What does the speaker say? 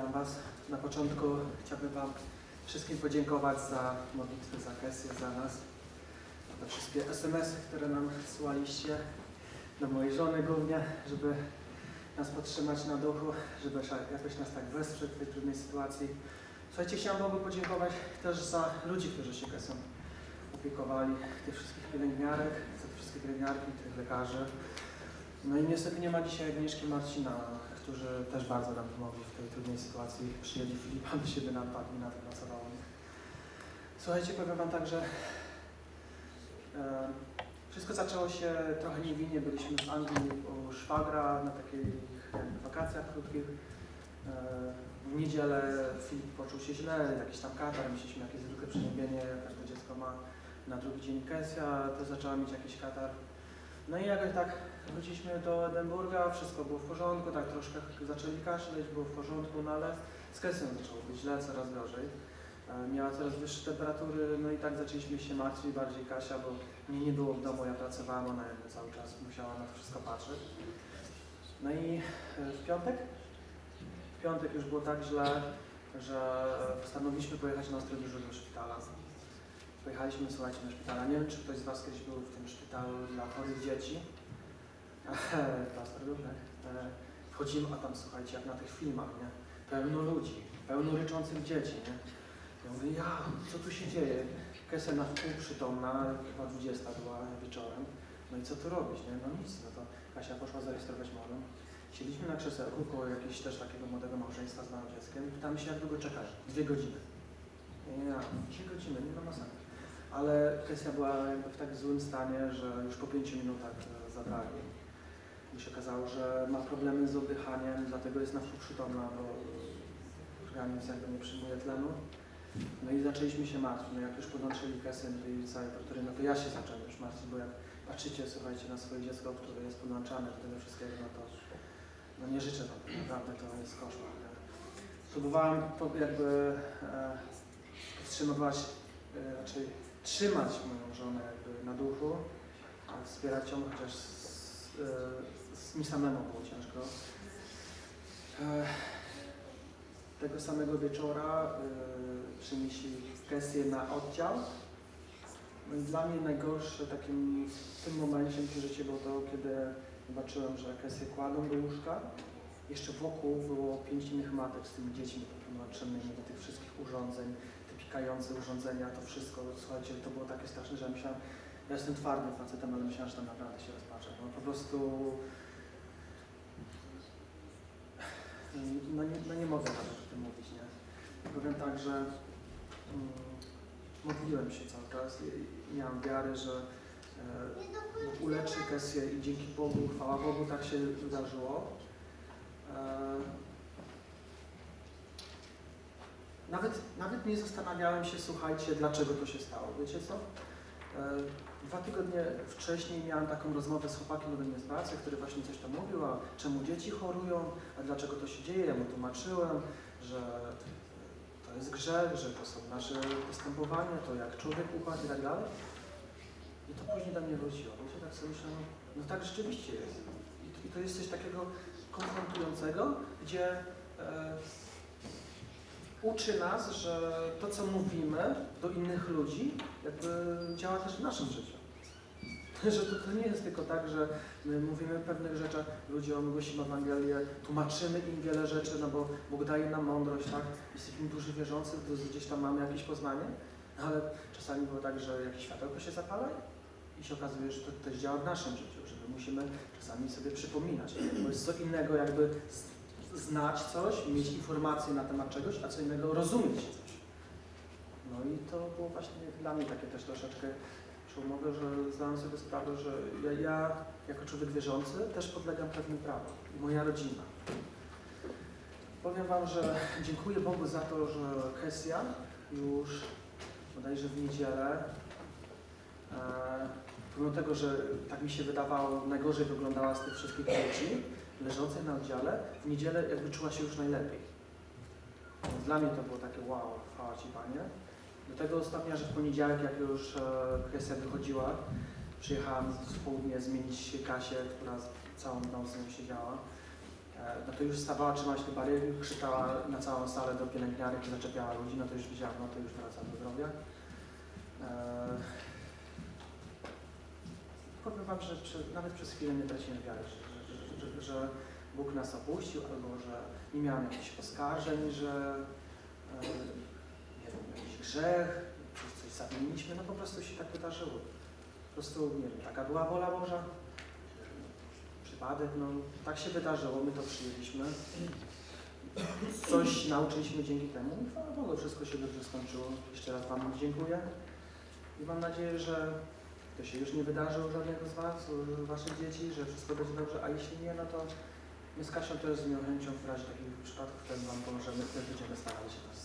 Witam Was. Na początku chciałbym Wam wszystkim podziękować za modlitwy, za Kesję, za nas, za wszystkie SMS-y, które nam słaliście, do mojej żony głównie, żeby nas podtrzymać na duchu, żeby jakoś nas tak wesprzeć w tej trudnej sytuacji. Słuchajcie, chciałem Bogu podziękować też za ludzi, którzy się Kesją opiekowali, tych wszystkich pielęgniarek, za wszystkie pielęgniarki, tych lekarzy. No i niestety nie ma dzisiaj Agnieszki Marcina, którzy też bardzo nam pomogli w tej trudnej sytuacji. Przyjęli Filipa do siebie na dwa dni, na to pracowało. Słuchajcie, powiem Wam tak, że e, wszystko zaczęło się trochę niewinnie. Byliśmy w Anglii u szwagra na takich wakacjach krótkich. E, w niedzielę Filip poczuł się źle, jakiś tam katar, myśleliśmy jakieś zwykłe przeziębienie, każde dziecko ma. Na drugi dzień Kesja też zaczęła mieć jakiś katar. No i jakoś tak wróciliśmy do Edynburga, wszystko było w porządku, tak troszkę zaczęli kaszleć, było w porządku, no ale z Kresją zaczęło być źle, coraz gorzej. E, Miała coraz wyższe temperatury, no i tak zaczęliśmy się martwić, bardziej Kasia, bo mnie nie było w domu, ja pracowałam, ona jakby cały czas musiała na wszystko patrzeć. No i e, w piątek? W piątek już było tak źle, że postanowiliśmy pojechać na Ostrowiżu do szpitala. Pojechaliśmy, słuchajcie, do szpitala. Nie wiem, czy ktoś z Was kiedyś był w tym szpitalu dla chorych dzieci. Pastor tak? E, Wchodzimy, a tam, słuchajcie, jak na tych filmach, nie? Pełno ludzi, pełno ryczących dzieci, nie? Ja mówię, ja, co tu się dzieje? Kesę na wpół przytomna, chyba 20 była wieczorem. No i co tu robić, nie? No nic, no to Kasia poszła zarejestrować małą. Siedliśmy na krzesełku koło jakiegoś też takiego młodego małżeństwa z małym dzieckiem i pytamy się, jak długo czekać? Dwie godziny. Ja, dwie godziny, nie ma masakry. Ale kwestia była w tak złym stanie, że już po pięciu minutach e, zabrali. Mi się okazało, że ma problemy z oddychaniem, dlatego jest na wpół przytomna, bo organizm jakby nie przyjmuje tlenu. No i zaczęliśmy się martwić. No jak już podłączyli do tej całej no to ja się zacząłem już martwić, bo jak patrzycie, słuchajcie, na swoje dziecko, które jest podłączane do tego wszystkiego, no to no nie życzę wam, naprawdę to jest koszmar. Próbowałem jakby e, powstrzymywać, e, raczej trzymać moją żonę jakby na duchu, wspierać ją, chociaż z, z mi samemu było ciężko. Tego samego wieczora e, przynieśli kwestię na oddział. No dla mnie najgorsze takim w tym momencie życiu było to, kiedy zobaczyłem, że kwestie kładą do łóżka. Jeszcze wokół było pięć innych matek z tymi dziećmi podłączonymi do tych wszystkich urządzeń, te pikające urządzenia, to wszystko, słuchajcie, to było takie straszne, że ja myślałem, ja jestem twardym facetem, ale myślałem, że tam naprawdę się rozpaczę. Po prostu no nie, no nie mogę nawet o tym mówić, nie? Powiem tak, że mm, modliłem się cały czas i, miałem wiarę, że e, uleczy Kesję i dzięki Bogu, chwała Bogu, tak się wydarzyło. E, nawet, nawet nie zastanawiałem się, słuchajcie, dlaczego to się stało. Wiecie co? E, Dwa tygodnie wcześniej miałem taką rozmowę z chłopakiem ode mnie z pracy, który właśnie coś tam mówił, a czemu dzieci chorują, a dlaczego to się dzieje. Ja mu tłumaczyłem, że to jest grzech, że to są nasze postępowania, to jak człowiek upadł i tak dalej. I to później do mnie wróciło. Wiecie, tak sobie myślę, no, no tak rzeczywiście jest. I to jest coś takiego konfrontującego, gdzie e, uczy nas, że to, co mówimy do innych ludzi, jakby działa też w naszym życiu. Że to, to nie jest tylko tak, że my mówimy pewnych rzeczach ludziom, głosimy Ewangelię, tłumaczymy im wiele rzeczy, no bo Bóg daje nam mądrość, tak? Jesteśmy duży wierzący, gdzieś tam mamy jakieś poznanie, ale czasami było tak, że jakieś światełko się zapala i się okazuje, że to też działa w naszym życiu, że my musimy czasami sobie przypominać, bo jest co innego jakby znać coś, mieć informacje na temat czegoś, a co innego rozumieć coś. No i to było właśnie dla mnie takie też troszeczkę przełomowe, że zdałem sobie sprawę, że ja, ja jako człowiek wierzący też podlegam pewnym prawom moja rodzina. Powiem Wam, że dziękuję Bogu za to, że Kesja już bodajże w niedzielę, e, pomimo tego, że tak mi się wydawało, najgorzej wyglądała z tych wszystkich dzieci leżących na oddziale, w niedzielę jakby czuła się już najlepiej. Więc dla mnie to było takie wow, chwała Ci Panie. Do tego stopnia, że w poniedziałek, jak już e, kwestia wychodziła, przyjechałam w południe zmienić Kasię, która całą noc z nią siedziała. e, no to już stawała, trzymała się tej bariery, krzyczała na całą salę do pielęgniarek zaczepiała ludzi, no to już widziałam, no to już wraca do zdrowia. E, Powiem Wam, że przy, nawet przez chwilę nie traciłem wiary, że, że, że, Bóg nas opuścił, albo że nie miałem jakichś oskarżeń, że e, nie wiem, jakiś grzech, coś, zawiniliśmy, no po prostu się tak wydarzyło. Po prostu, nie wiem, taka była wola Boża, przypadek, no tak się wydarzyło, my to przyjęliśmy. Coś nauczyliśmy dzięki temu i chwała Bogu, wszystko się dobrze skończyło. Jeszcze raz Wam dziękuję i mam nadzieję, że to się już nie wydarzy u żadnego z Was, u Waszych dzieci, że wszystko będzie dobrze, a jeśli nie, no to my z Kasią też z miłą chęcią w razie takich przypadków też Wam pomożemy, też będziemy starali się Was